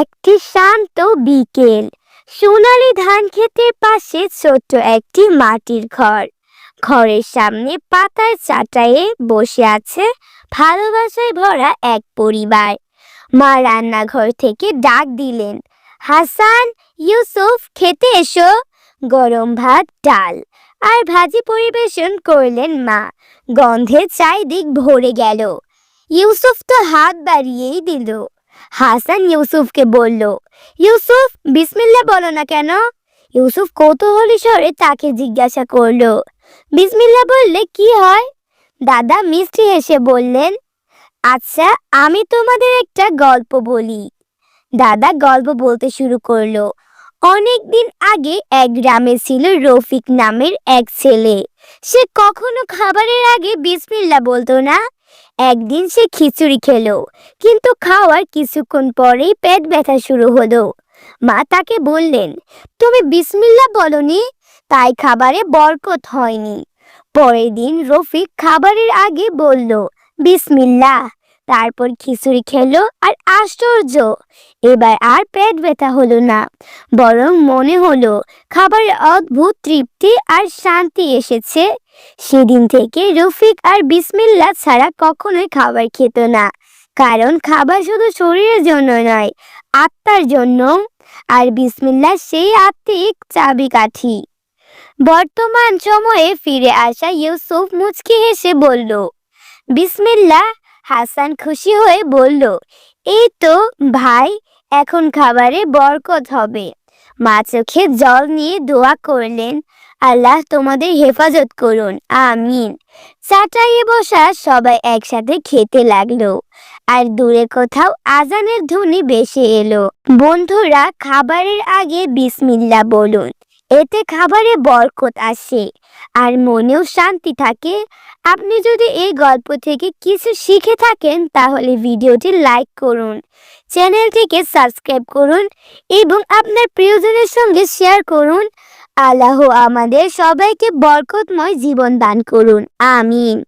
একটি শান্ত বিকেল। সোনালি ধান ক্ষেতের পাশে ছোট্ট একটি মাটির ঘর। ঘরের সামনে পাতার চাটায়ে বসে আছে ভালোবাসায় ভরা এক পরিবার। মা রান্নাঘর থেকে ডাক দিলেন, হাসান, ইউসুফ, খেতে এসো। গরম ভাত, ডাল আর ভাজি পরিবেশন করলেন মা। গন্ধে চারিদিক ভরে গেল। ইউসুফ তো হাত বাড়িয়েই দিল। হাসান ইউসুফকে বলল, ইউসুফ বিসমিল্লা বলো না কেন? ইউসুফ কৌতূহলী স্বরে তাকে জিজ্ঞাসা করল বিসমিল্লা বললে কি হয়? দাদা মিষ্টি হেসে বললেন আচ্ছা আমি তোমাদের একটা গল্প বলি। দাদা গল্প বলতে শুরু করল, অনেক দিন আগে এক গ্রামে ছিল রফিক নামের এক ছেলে। সে কখনো খাবারের আগে বিসমিল্লা বলতো না? একদিন সে খিচুড়ি খেলো, কিন্তু খাওয়ার কিছুক্ষণ পরেই পেট ব্যথা শুরু হলো। মা তাকে বললেন, তুমি বিসমিল্লা বলনি? তাই খাবারে বরকত হয়নি। পরের দিন রফিক খাবারের আগে বলল বিসমিল্লা তারপর খিচুড়ি খেলো আর আশ্চর্য। এবার আর পেট ব্যথা হলো না, বরং মনে হলো খাবারে অদ্ভুত তৃপ্তি আর শান্তি এসেছে। সেদিন থেকে রফিক আর বিসমিল্লা ছাড়া কখনোই খাবার খেত না, কারণ খাবার শুধু শরীরের জন্য নয়, আত্মার জন্য আর বিসমিল্লা সেই আত্মিক চাবিকাঠি। বর্তমান সময়ে ফিরে আসা ইউসুফ মুচকি হেসে বলল, বিসমিল্লা হাসান খুশি হয়ে বলল, এই তো ভাই, এখন খাবারে বরকত হবে। মা চোখে জল নিয়ে দোয়া করলেন, আল্লাহ তোমাদের হেফাজত করুন, আমিন। চাটাইয়ে বসা সবাই একসাথে খেতে লাগল, আর দূরে কোথাও আজানের ধ্বনি বেশি এলো। বন্ধুরা, খাবারের আগে বিসমিল্লা বলুন। এতে খাবারে বরকত আসে আর মনেও শান্তি থাকে। আপনি যদি এই গল্প থেকে কিছু শিখে থাকেন, তাহলে ভিডিওটি লাইক করুন, চ্যানেলটিকে সাবস্ক্রাইব করুন এবং আপনার প্রিয়জনের সঙ্গে শেয়ার করুন। আল্লাহ আমাদের সবাইকে বরকতময় জীবন দান করুন। আমিন।